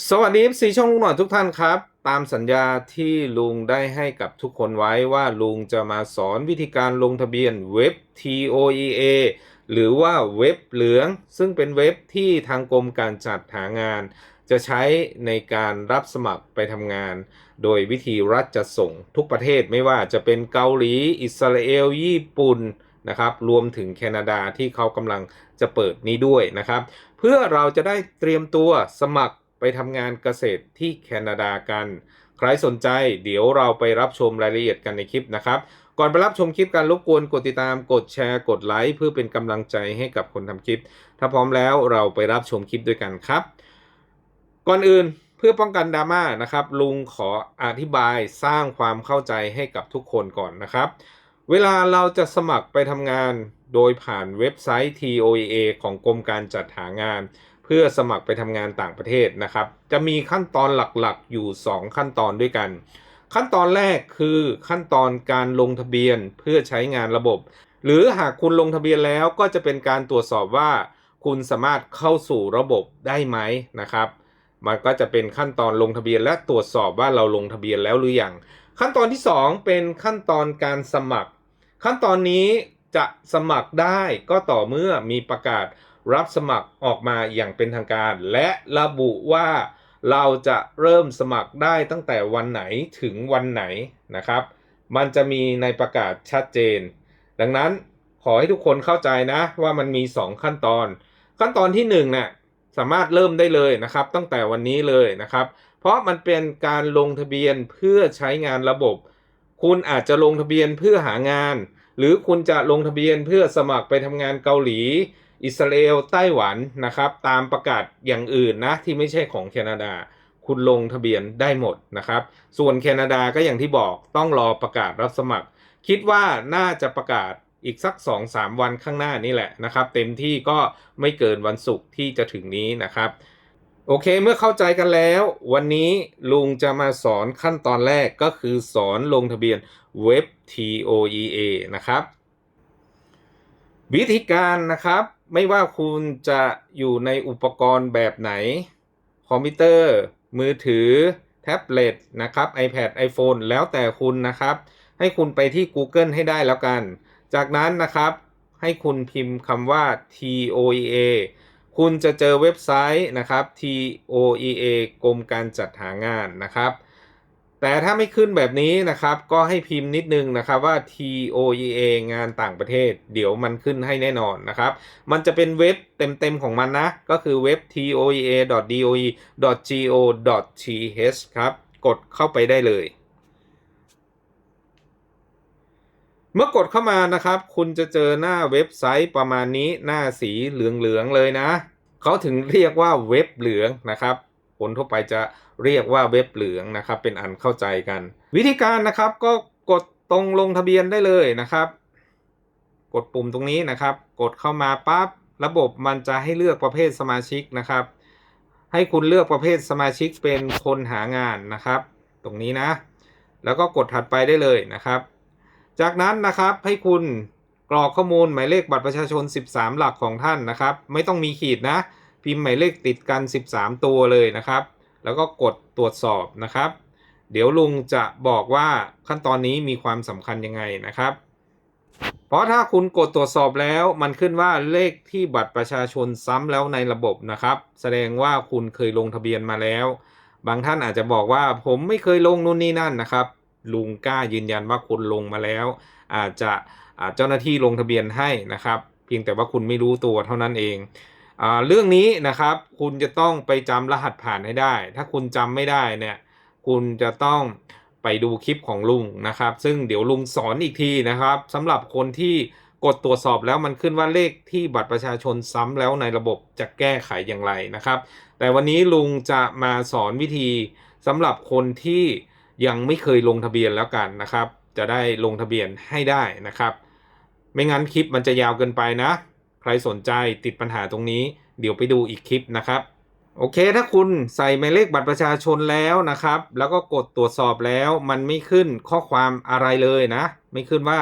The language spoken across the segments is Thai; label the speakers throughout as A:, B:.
A: สวัสดีสีช่องลุงหน่อยทุกท่านครับ ตามสัญญาที่ลุงได้ให้กับทุกคนไว้ว่าลุงจะมาสอนวิธีการลงทะเบียนเว็บ TOEA หรือว่าเว็บเหลือง ซึ่งเป็นเว็บที่ทางกรมการจัดหางาน จะใช้ในการรับสมัครไปทำงาน โดยวิธีรัฐจะส่งทุกประเทศไม่ว่าจะเป็นเกาหลี อิสราเอล ญี่ปุ่นนะครับรวมถึงแคนาดาที่เขากำลังจะเปิดนี้ด้วยนะครับ เพื่อเราจะได้เตรียมตัวสมัคร ไปทำงานเกษตรที่แคนาดากัน ใครสนใจเดี๋ยวเราไปรับชมรายละเอียดกันในคลิปนะครับ ก่อนไปรับชมคลิปการรบกวนกดติดตามกดแชร์กดไลค์เพื่อเป็นกำลังใจให้กับคนทำคลิป ถ้าพร้อมแล้วเราไปรับชมคลิปด้วยกันครับ ก่อนอื่นเพื่อป้องกันดราม่านะครับ ลุงขออธิบายสร้างความเข้าใจให้กับทุกคนก่อนนะครับ เวลาเราจะสมัครไปทำงานโดยผ่านเว็บไซต์ TOEA ของกรมการจัดหางาน พื่อสมัครไปทำงานต่างประเทศนะครับ จะมีขั้นตอนหลักๆอยู่ 2 ขั้นตอนด้วยกัน ขั้นตอนแรกคือขั้นตอนการลงทะเบียนเพื่อใช้งานระบบ หรือหากคุณลงทะเบียนแล้วก็จะเป็นการตรวจสอบว่า คุณสามารถเข้าสู่ระบบได้ไหมนะครับ มันก็จะเป็นขั้นตอนลงทะเบียนและตรวจสอบว่าเราลงทะเบียนแล้วหรือยังขั้นตอนที่ 2 เป็นขั้นตอนการสมัคร ขั้นตอนนี้จะสมัครได้ก็ต่อเมื่อมีประกาศ รับสมัครออกมาอย่างเป็นทางการ และระบุว่าเราจะเริ่มสมัครได้ตั้งแต่วันไหนถึงวันไหนนะครับ มันจะมีในประกาศชัดเจน ดังนั้นขอให้ทุกคนเข้าใจนะว่ามันมี 2 ขั้นตอน ขั้นตอนที่1น่ะสามารถเริ่มได้เลยนะครับ ตั้งแต่วันนี้เลยนะครับ เพราะมันเป็นการลงทะเบียนเพื่อใช้งานระบบ คุณอาจจะลงทะเบียนเพื่อหางาน หรือคุณจะลงทะเบียนเพื่อสมัครไปทำงานเกาหลี อิสราเอลไต้หวันนะครับ ตามประกาศอย่างอื่นนะที่ไม่ใช่ของแคนาดา คุณลงทะเบียนได้หมดนะครับ ส่วนแคนาดาก็อย่างที่บอกต้องรอประกาศรับสมัคร คิดว่าน่าจะประกาศอีกสัก 2-3 วันข้างหน้านี่แหละนะครับ เต็มที่ก็ไม่เกินวันศุกร์ที่จะถึงนี้นะครับ โอเคเมื่อเข้าใจกันแล้ว วันนี้ลุงจะมาสอนขั้นตอนแรกก็คือสอนลงทะเบียนเว็บ TOEA นะครับ วิธีการนะครับ ไม่ว่าคุณจะอยู่ในอุปกรณ์แบบไหน คอมพิวเตอร์ มือถือ แท็บเล็ตนะครับ iPad iPhone แล้วแต่คุณนะครับ ให้คุณไปที่ Google ให้ได้แล้วกัน จากนั้นนะครับให้คุณพิมพ์คำว่า TOEA คุณจะเจอเว็บไซต์นะครับ TOEA กรมการจัดหางานนะครับ แต่ถ้าไม่ขึ้นแบบนี้นะครับ ก็ให้พิมพ์นิดนึงนะครับว่า TOEA งานต่างประเทศ เดี๋ยวมันขึ้นให้แน่นอนนะครับ มันจะเป็นเว็บเต็มๆของมันนะ ก็คือเว็บ toea.doe.go.th ครับ กดเข้าไปได้เลย เมื่อกดเข้ามานะครับ คุณจะเจอหน้าเว็บไซต์ประมาณนี้หน้าสีเหลืองๆเลยนะ เขาถึงเรียกว่าเว็บเหลืองนะครับ คนทั่วไปจะเรียกว่าเว็บเหลืองนะครับ เป็นอันเข้าใจกัน วิธีการนะครับก็กดตรงลงทะเบียนได้เลยนะครับ กดปุ่มตรงนี้นะครับ กดเข้ามาปั๊บระบบมันจะให้เลือกประเภทสมาชิกนะครับ ให้คุณเลือกประเภทสมาชิกเป็นคนหางานนะครับ ตรงนี้นะ แล้วก็กดถัดไปได้เลยนะครับ จากนั้นนะครับให้คุณกรอกข้อมูลหมายเลขบัตรประชาชน 13 หลักของท่านนะครับ ไม่ต้องมีขีดนะ พิมพ์หมายเลขติดกัน 13 ตัวเลยนะครับ แล้วก็กดตรวจสอบนะครับ เดี๋ยวลุงจะบอกว่าขั้นตอนนี้มีความสำคัญยังไงนะครับ เพราะถ้าคุณกดตรวจสอบแล้วมันขึ้นว่าเลขที่บัตรประชาชนซ้ำแล้วในระบบนะครับ แสดงว่าคุณเคยลงทะเบียนมาแล้ว บางท่านอาจจะบอกว่าผมไม่เคยลงนู่นนี่นั่นนะครับ ลุงกล้ายืนยันว่าคุณลงมาแล้ว อาจจะเจ้าหน้าที่ลงทะเบียนให้นะครับ เพียงแต่ว่าคุณไม่รู้ตัวเท่านั้นเอง เรื่องนี้นะครับคุณจะต้องไปจำรหัสผ่านให้ได้ ถ้าคุณจำไม่ได้เนี่ยคุณจะต้องไปดูคลิปของลุงนะครับ ซึ่งเดี๋ยวลุงสอนอีกทีนะครับสำหรับคนที่กดตรวจสอบแล้วมันขึ้นว่าเลขที่บัตรประชาชนซ้ำแล้วในระบบจะแก้ไขอย่างไรนะครับ แต่วันนี้ลุงจะมาสอนวิธีสำหรับคนที่ยังไม่เคยลงทะเบียนแล้วกันนะครับ จะได้ลงทะเบียนให้ได้นะครับ ไม่งั้นคลิปมันจะยาวเกินไปนะ ใครสนใจติดปัญหาตรงนี้ เดี๋ยวไปดูอีกคลิปนะครับ โอเค ถ้าคุณใส่หมายเลขบัตรประชาชนแล้วนะครับ แล้วก็กดตรวจสอบแล้ว มันไม่ขึ้นข้อความอะไรเลยนะ ไม่ขึ้นว่า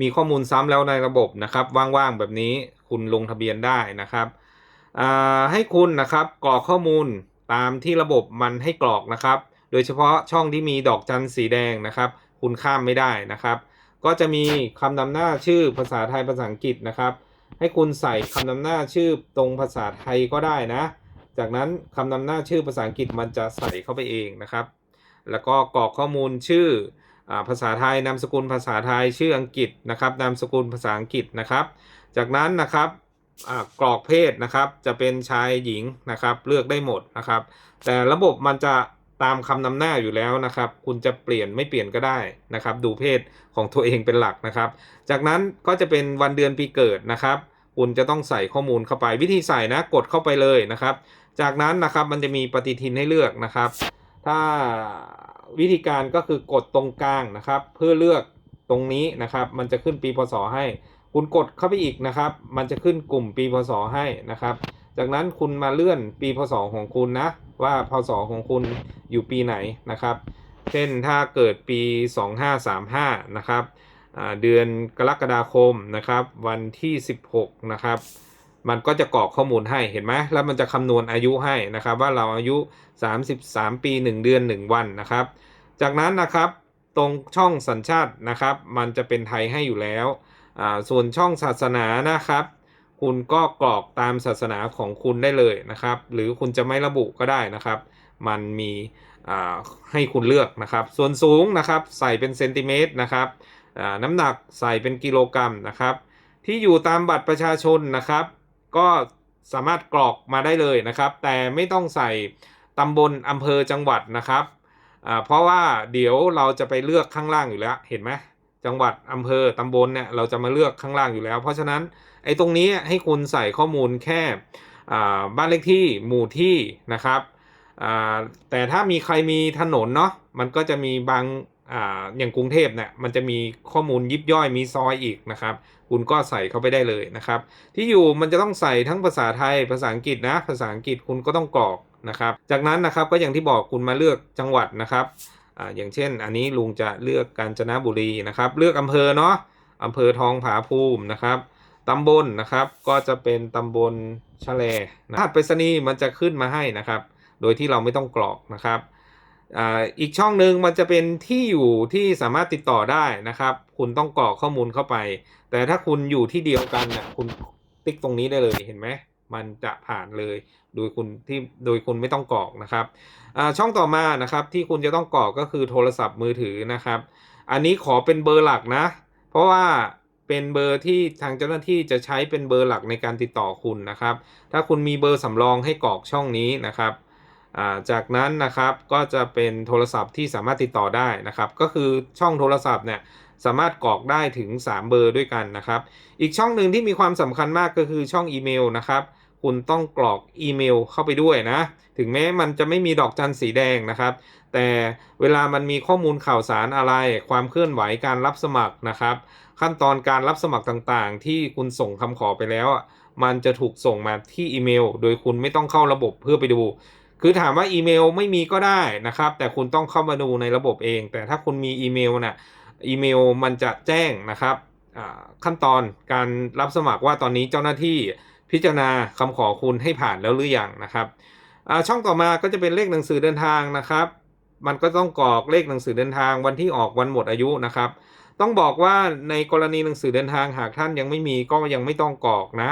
A: มีข้อมูลซ้ำแล้วในระบบนะครับ ว่างๆแบบนี้คุณลงทะเบียนได้นะครับให้คุณนะครับกรอกข้อมูลตามที่ระบบมันให้กรอกนะครับ โดยเฉพาะช่องที่มีดอกจันสีแดงนะครับ คุณข้ามไม่ได้นะครับ ก็จะมีคำนำหน้าชื่อภาษาไทยภาษาอังกฤษนะครับ ให้คุณใส่คำนำหน้าชื่อตรงภาษาไทยก็ได้นะ จากนั้นคำนำหน้าชื่อภาษาอังกฤษมันจะใส่เข้าไปเองนะครับ แล้วก็กรอกข้อมูลชื่ออภาษาไทยนามสกุลภาษาไทยชื่ออังกฤษนะครับนามสกุลภาษาอังกฤษนะครับ จากนั้นนะครับกรอกเพศนะครับจะเป็นชายหญิงนะครับเลือกได้หมดนะครับ แต่ระบบมันจะ ตามคำนำหน้าอยู่แล้วนะครับ คุณจะเปลี่ยนไม่เปลี่ยนก็ได้นะครับ ดูเพศของตัวเองเป็นหลักนะครับ จากนั้นก็จะเป็นวันเดือนปีเกิดนะครับ คุณจะต้องใส่ข้อมูลเข้าไปวิธีใส่นะกดเข้าไปเลยนะครับ จากนั้นนะครับมันจะมีปฏิทินให้เลือกนะครับ ถ้าวิธีการก็คือกดตรงกลางนะครับ เพื่อเลือกตรงนี้นะครับ มันจะขึ้นปีพศให้ คุณกดเข้าไปอีกนะครับ มันจะขึ้นกลุ่มปีพศให้นะครับ จากนั้นคุณมาเลื่อนปีพศของคุณนะ ว่าพศของคุณอยู่ปีไหนนะครับ เช่นถ้าเกิดปี 2535 นะครับเดือนกรกฎาคมนะครับวันที่ 16 นะครับ มันก็จะกรอกข้อมูลให้เห็นไหมแล้วมันจะคำนวณอายุให้นะครับ ว่าเราอายุ 33 ปี 1 เดือน 1 วันนะครับ จากนั้นนะครับตรงช่องสัญชาตินะครับ มันจะเป็นไทยให้อยู่แล้ว ส่วนช่องศาสนานะครับ คุณก็กรอกตามศาสนาของคุณได้เลยนะครับ หรือคุณจะไม่ระบุก็ได้นะครับ มันมีให้คุณเลือกนะครับ ส่วนสูงนะครับใส่เป็นเซนติเมตรนะครับน้ำหนักใส่เป็นกิโลกรัมนะครับ ที่อยู่ตามบัตรประชาชนนะครับ ก็สามารถกรอกมาได้เลยนะครับ แต่ไม่ต้องใส่ตำบลอำเภอจังหวัดนะครับเพราะว่าเดี๋ยวเราจะไปเลือกข้างล่างอยู่แล้วเห็นไหม จังหวัดอำเภอตำบลเนี่ยเราจะมาเลือกข้างล่างอยู่แล้ว เพราะฉะนั้นไอ้ตรงนี้ให้คุณใส่ข้อมูลแค่บ้านเลขที่หมู่ที่นะครับแต่ถ้ามีใครมีถนนเนาะมันก็จะมีบางออย่างกรุงเทพเนี่ยมันจะมีข้อมูลยิบย่อยมีซอยอีกนะครับ คุณก็ใส่เข้าไปได้เลยนะครับ ที่อยู่มันจะต้องใส่ทั้งภาษาไทยภาษาอังกฤษนะภาษาอังกฤษคุณก็ต้องกรอกนะครับ จากนั้นนะครับก็อย่างที่บอกคุณมาเลือกจังหวัดนะครับ อ่าอย่างเช่น อันนี้ลุงจะเลือกกาญจนบุรีนะครับ เลือกอำเภอเนาะอำเภอทองผาภูมินะครับตำบลนะครับก็จะเป็นตำบลชะแลนะรหัสไปรษณีย์มันจะขึ้นมาให้นะครับ โดยที่เราไม่ต้องกรอกนะครับอ่าอีกช่องหนึ่งมันจะเป็นที่อยู่ที่สามารถติดต่อได้นะครับ คุณต้องกรอกข้อมูลเข้าไป แต่ถ้าคุณอยู่ที่เดียวกันน่ะคุณติ๊กตรงนี้ได้เลยเห็นไหม มันจะผ่านเลย โดยคุณที่โดยคุณไม่ต้องกรอกนะครับช่องต่อมานะครับที่คุณจะต้องกรอกก็คือโทรศัพท์มือถือนะครับ อันนี้ขอเป็นเบอร์หลักนะ เพราะว่าเป็นเบอร์ที่ทางเจ้าหน้าที่จะใช้เป็นเบอร์หลักในการติดต่อคุณนะครับ ถ้าคุณมีเบอร์สำรองให้กรอกช่องนี้นะครับาจากนั้นนะครับก็จะเป็นโทรศัพท์ที่สามารถติดต่อได้นะครับ ก็คือช่องโทรศัพท์เนี่ยสามารถกรอกได้ถึง 3 เบอร์ด้วยกันนะครับ อีกช่องหนึ่งที่มีความสำคัญมากก็คือช่องอีเมลนะครับ คุณต้องกรอกอีเมลเข้าไปด้วยนะ ถึงแม้มันจะไม่มีดอกจันสีแดงนะครับ แต่เวลามันมีข้อมูลข่าวสารอะไร ความเคลื่อนไหวการรับสมัครนะครับ ขั้นตอนการรับสมัครต่างๆ ที่คุณส่งคำขอไปแล้วอะมันจะถูกส่งมาที่อีเมล โดยคุณไม่ต้องเข้าระบบเพื่อไปดู คือถามว่าอีเมลไม่มีก็ได้นะครับ แต่คุณต้องเข้ามาดูในระบบเอง แต่ถ้าคุณมีอีเมลน่ะ อีเมลมันจะแจ้งนะครับขั้นตอนการรับสมัครว่าตอนนี้เจ้าหน้าที่ พิจารณาคำขอคุณให้ผ่านแล้วหรือยังนะครับช่องต่อมาก็จะเป็นเลขหนังสือเดินทางนะครับ มันก็ต้องกรอกเลขหนังสือเดินทางวันที่ออกวันหมดอายุนะครับ ต้องบอกว่าในกรณีหนังสือเดินทางหากท่านยังไม่มีก็ยังไม่ต้องกรอกนะ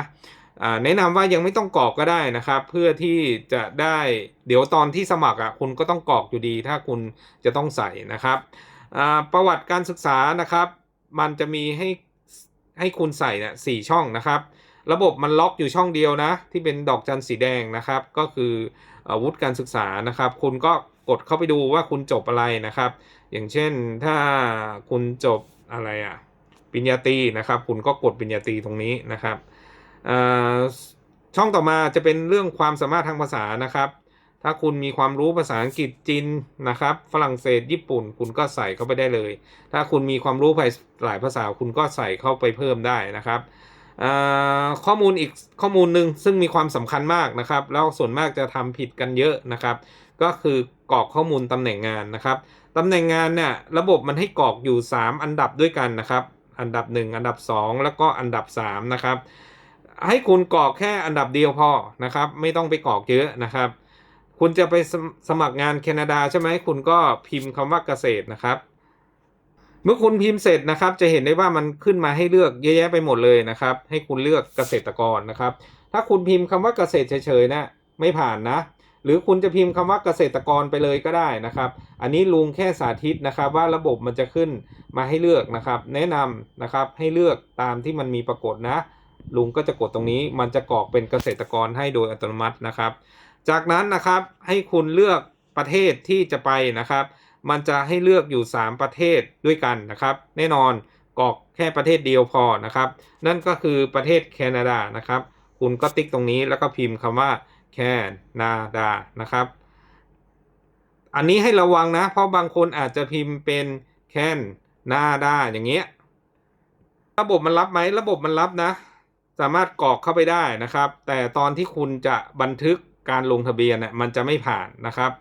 A: แนะนำว่ายังไม่ต้องกรอกก็ได้นะครับ เพื่อที่จะได้เดี๋ยวตอนที่สมัครอะคุณก็ต้องกรอกอยู่ดี ถ้าคุณจะต้องใส่นะครับประวัติการศึกษานะครับ มันจะมีให้ให้คุณใส่นี่ยสี่ช่องนะครับ ระบบมันล็อกอยู่ช่องเดียวนะ ที่เป็นดอกจันสีแดงนะครับ ก็คืออาวุธการศึกษานะครับ คุณก็กดเข้าไปดูว่าคุณจบอะไรนะครับ อย่างเช่นถ้าคุณจบอะไรอะปริญญาตรีนะครับ คุณก็กดปริญญาตรีตรงนี้นะครับช่องต่อมาจะเป็นเรื่องความสามารถทางภาษานะครับ ถ้าคุณมีความรู้ภาษาอังกฤษจีนนะครับ ฝรั่งเศสญี่ปุ่น คุณก็ใส่เข้าไปได้เลย ถ้าคุณมีความรู้ภายหลายภาษาคุณก็ใส่เข้าไปเพิ่มได้นะครับ ข้อมูลอีกข้อมูลหนึ่งซึ่งมีความสำคัญมากนะครับ แล้วส่วนมากจะทำผิดกันเยอะนะครับ ก็คือกรอกข้อมูลตำแหน่งงานนะครับตำแหน่งงานเนี่ยระบบมันให้กรอกอยู่ 3 อันดับด้วยกันนะครับ อันดับ 1 อันดับ 2 แล้วก็อันดับ 3 นะครับ ให้คุณกรอกแค่อันดับเดียวพอนะครับ ไม่ต้องไปกรอกเยอะนะครับ คุณจะไปสมสมัครงานแคนาดาใช่ไหมคุณก็พิมพ์คำว่าเกษตรนะครับ เมื่อคุณพิมพ์เสร็จนะครับ จะเห็นได้ว่ามันขึ้นมาให้เลือกเยอะแยะไปหมดเลยนะครับ ให้คุณเลือกเกษตรกรนะครับ ถ้าคุณพิมพ์คำว่าเกษตรเฉยๆนะไม่ผ่านนะ หรือคุณจะพิมพ์คำว่าเกษตรกรไปเลยก็ได้นะครับ อันนี้ลุงแค่สาธิตนะครับ ว่าระบบมันจะขึ้นมาให้เลือกนะครับ แนะนำนะครับให้เลือกตามที่มันมีปรากฏนะ ลุงก็จะกดตรงนี้มันจะกรอกเป็นเกษตรกรให้โดยอัตโนมัตินะครับ จากนั้นนะครับให้คุณเลือกประเทศที่จะไปนะครับ มันจะให้เลือกอยู่ 3 ประเทศด้วยกันนะครับ แน่นอนกรอกแค่ประเทศเดียวพอนะครับ นั่นก็คือประเทศแคนาดานะครับ คุณก็ติ๊กตรงนี้แล้วก็พิมพ์คำว่าแคนาดานะครับ อันนี้ให้ระวังนะ เพราะบางคนอาจจะพิมพ์เป็นแคนนาดาอย่างเงี้ยระบบมันรับไหมระบบมันรับนะ สามารถกรอกเข้าไปได้นะครับ แต่ตอนที่คุณจะบันทึกการลงทะเบียนน่ะมันจะไม่ผ่านนะครับ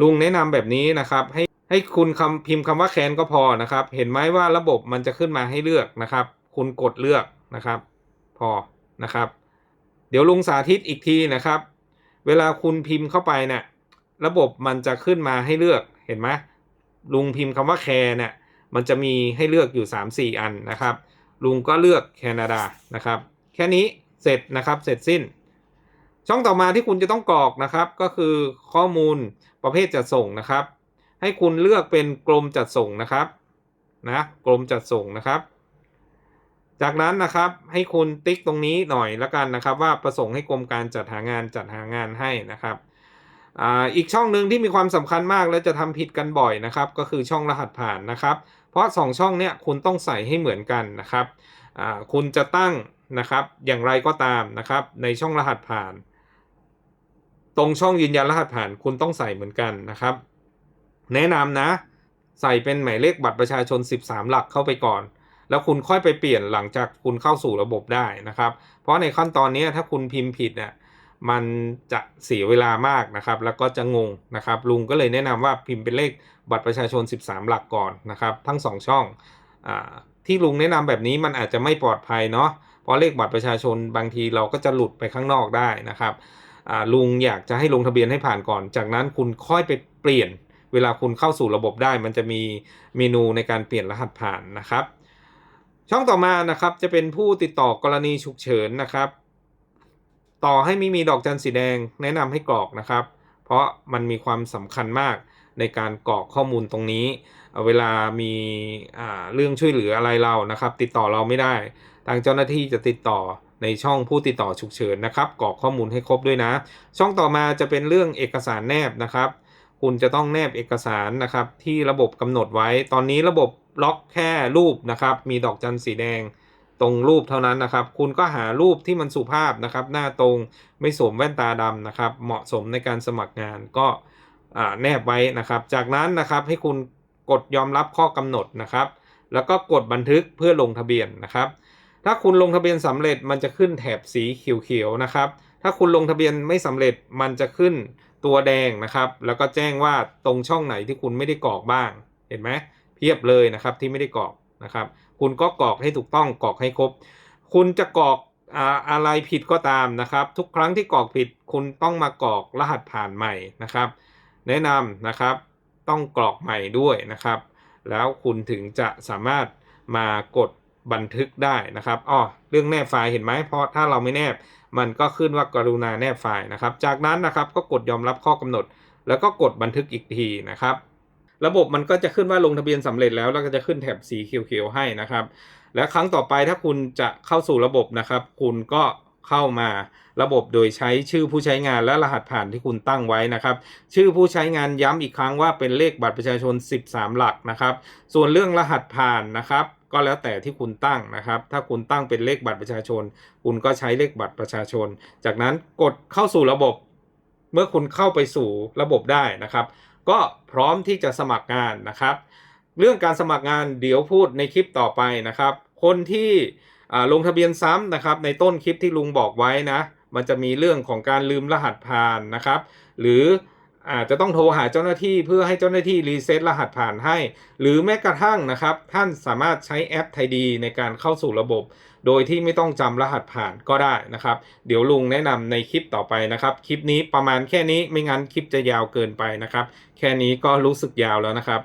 A: ลุงแนะนำแบบนี้นะครับให้ให้คุณคำพิมพ์คำว่าแคนก็พอนะครับ เห็นไหมว่าระบบมันจะขึ้นมาให้เลือกนะครับ คุณกดเลือกนะครับ พอนะครับ เดี๋ยวลุงสาธิตอีกทีนะครับ เวลาคุณพิมพ์เข้าไปเนี่ยระบบมันจะขึ้นมาให้เลือกเห็นไหมลุงพิมพ์คำว่าแคร์เนี่ยมันจะมีให้เลือกอยู่ 3-4 อันนะครับ ลุงก็เลือกแคนาดานะครับ แค่นี้เสร็จนะครับเสร็จสิ้น ช่องต่อมาที่คุณจะต้องกรอกนะครับ ก็คือข้อมูลประเภทจัดส่งนะครับ ให้คุณเลือกเป็นกรมจัดส่งนะครับนะกรมจัดส่งนะครับ จากนั้นนะครับให้คุณติ๊กตรงนี้หน่อยละกันนะครับ ว่าประสงค์ให้กรมการจัดหางานจัดหางานให้นะครับอ่าอีกช่องหนึ่งที่มีความสำคัญมากและจะทำผิดกันบ่อยนะครับ ก็คือช่องรหัสผ่านนะครับ เพราะ 2 ช่องเนี้ยคุณต้องใส่ให้เหมือนกันนะครับอ่าคุณจะตั้งนะครับ อย่างไรก็ตามนะครับ ในช่องรหัสผ่าน ตรงช่องยืนยันรหัสผ่านคุณต้องใส่เหมือนกันนะครับ แนะนำนะ ใส่เป็นหมายเลขบัตรประชาชน 13 หลักเข้าไปก่อน แล้วคุณค่อยไปเปลี่ยนหลังจากคุณเข้าสู่ระบบได้นะครับ เพราะในขั้นตอนนี้ถ้าคุณพิมพ์ผิดเนี่ยมันจะเสียเวลามากนะครับ แล้วก็จะงงนะครับ ลุงก็เลยแนะนำว่าพิมพ์เป็นเลขบัตรประชาชน 13 หลักก่อนนะครับ ทั้ง 2 ช่องอที่ลุงแนะนำแบบนี้มันอาจจะไม่ปลอดภัยเนาะเพราะเลขบัตรประชาชนบางทีเราก็จะหลุดไปข้างนอกได้นะครับ ลุงอยากจะให้ลงทะเบียนให้ผ่านก่อน จากนั้นคุณค่อยไปเปลี่ยน เวลาคุณเข้าสู่ระบบได้ มันจะมีเมนูในการเปลี่ยนรหัสผ่านนะครับ ช่องต่อมานะครับจะเป็นผู้ติดต่อกรณีฉุกเฉินนะครับ ต่อให้ไม่มีดอกจันสีแดงแนะนำให้กรอกนะครับ เพราะมันมีความสำคัญมากในการกรอกข้อมูลตรงนี้ เวลามีเรื่องช่วยเหลืออะไรเรานะครับ ติดต่อเราไม่ได้ ทางเจ้าหน้าที่จะติดต่อ ในช่องผู้ติดต่อฉุกเฉินนะครับกรอกข้อมูลให้ครบด้วยนะ ช่องต่อมาจะเป็นเรื่องเอกสารแนบนะครับ คุณจะต้องแนบเอกสารนะครับที่ระบบกำหนดไว้ ตอนนี้ระบบล็อกแค่รูปนะครับ มีดอกจันสีแดงตรงรูปเท่านั้นนะครับ คุณก็หารูปที่มันสุภาพนะครับ หน้าตรงไม่สวมแว่นตาดำนะครับ เหมาะสมในการสมัครงานก็แนบไว้นะครับ จากนั้นนะครับให้คุณกดยอมรับข้อกำหนดนะครับ แล้วก็กดบันทึกเพื่อลงทะเบียนนะครับ ถ้าคุณลงทะเบียนสำเร็จมันจะขึ้นแถบสีเขียวๆนะครับ ถ้าคุณลงทะเบียนไม่สำเร็จมันจะขึ้นตัวแดงนะครับ แล้วก็แจ้งว่าตรงช่องไหนที่คุณไม่ได้กรอกบ้าง เห็นไหมเพียบเลยนะครับที่ไม่ได้กรอกนะครับ คุณก็กรอกให้ถูกต้องกรอกให้ครบ คุณจะกรอกอ่าอะไรผิดก็ตามนะครับ ทุกครั้งที่กรอกผิดคุณต้องมากรอกรหัสผ่านใหม่นะครับ แนะนำนะครับต้องกรอกใหม่ด้วยนะครับ แล้วคุณถึงจะสามารถมากด บันทึกได้นะครับอ้อเรื่องแนบไฟล์เห็นไหมเพราะถ้าเราไม่แนบ มันก็ขึ้นว่ากรุณาแนบไฟล์นะครับ จากนั้นนะครับก็กดยอมรับข้อกำหนด แล้วก็กดบันทึกอีกทีนะครับ ระบบมันก็จะขึ้นว่าลงทะเบียนสำเร็จแล้วแล้วก็จะขึ้นแถบสีเขียวๆให้นะครับ และครั้งต่อไปถ้าคุณจะเข้าสู่ระบบนะครับ คุณก็เข้ามาระบบโดยใช้ชื่อผู้ใช้งานและรหัสผ่านที่คุณตั้งไว้นะครับ ชื่อผู้ใช้งานย้ำอีกครั้งว่าเป็นเลขบัตรประชาชน 13 หลักนะครับ ส่วนเรื่องรหัสผ่านนะครับ ก็แล้วแต่ที่คุณตั้งนะครับ ถ้าคุณตั้งเป็นเลขบัตรประชาชน คุณก็ใช้เลขบัตรประชาชน จากนั้นกดเข้าสู่ระบบ เมื่อคุณเข้าไปสู่ระบบได้นะครับ ก็พร้อมที่จะสมัครงานนะครับ เรื่องการสมัครงานเดี๋ยวพูดในคลิปต่อไปนะครับ คนที่ลงทะเบียนซ้ำนะครับ ในต้นคลิปที่ลุงบอกไว้นะ มันจะมีเรื่องของการลืมรหัสผ่านนะครับ หรือ อาจจะต้องโทรหาเจ้าหน้าที่เพื่อให้เจ้าหน้าที่รีเซ็ตรหัสผ่านให้ หรือแม้กระทั่งนะครับ ท่านสามารถใช้แอปไทยดีในการเข้าสู่ระบบ โดยที่ไม่ต้องจำรหัสผ่านก็ได้นะครับ เดี๋ยวลุงแนะนำในคลิปต่อไปนะครับ คลิปนี้ประมาณแค่นี้ไม่งั้นคลิปจะยาวเกินไปนะครับ แค่นี้ก็รู้สึกยาวแล้วนะครับ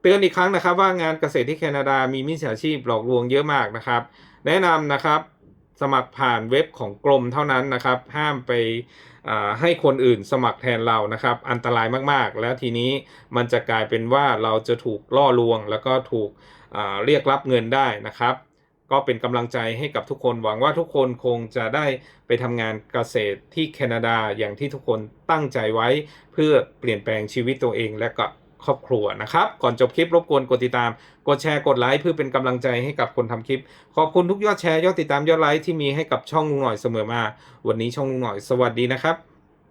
A: เตือนอีกครั้งนะครับว่างานเกษตรที่แคนาดามีมิจฉาชีพหลอกลวงเยอะมากนะครับ แนะนำนะครับ สมัครผ่านเว็บของกรมเท่านั้นนะครับ ห้ามไปให้คนอื่นสมัครแทนเรานะครับ อันตรายมากๆ แล้วทีนี้มันจะกลายเป็นว่าเราจะถูกล่อลวง แล้วก็ถูกเรียกรับเงินได้นะครับ ก็เป็นกำลังใจให้กับทุกคนหวังว่าทุกคนคงจะได้ไปทำงานเกษตรที่แคนาดาอย่างที่ทุกคนตั้งใจไว้ เพื่อเปลี่ยนแปลงชีวิตตัวเองและก็ ครอบครัวนะครับ ก่อนจบคลิปรบกวนกดติดตาม กดแชร์กดไลค์เพื่อเป็นกำลังใจให้กับคนทำคลิป ขอบคุณทุกยอดแชร์ยอดติดตามยอดไลค์ที่มีให้กับช่องลุงหน่อยเสมอมา วันนี้ช่องลุงหน่อยสวัสดีนะครับ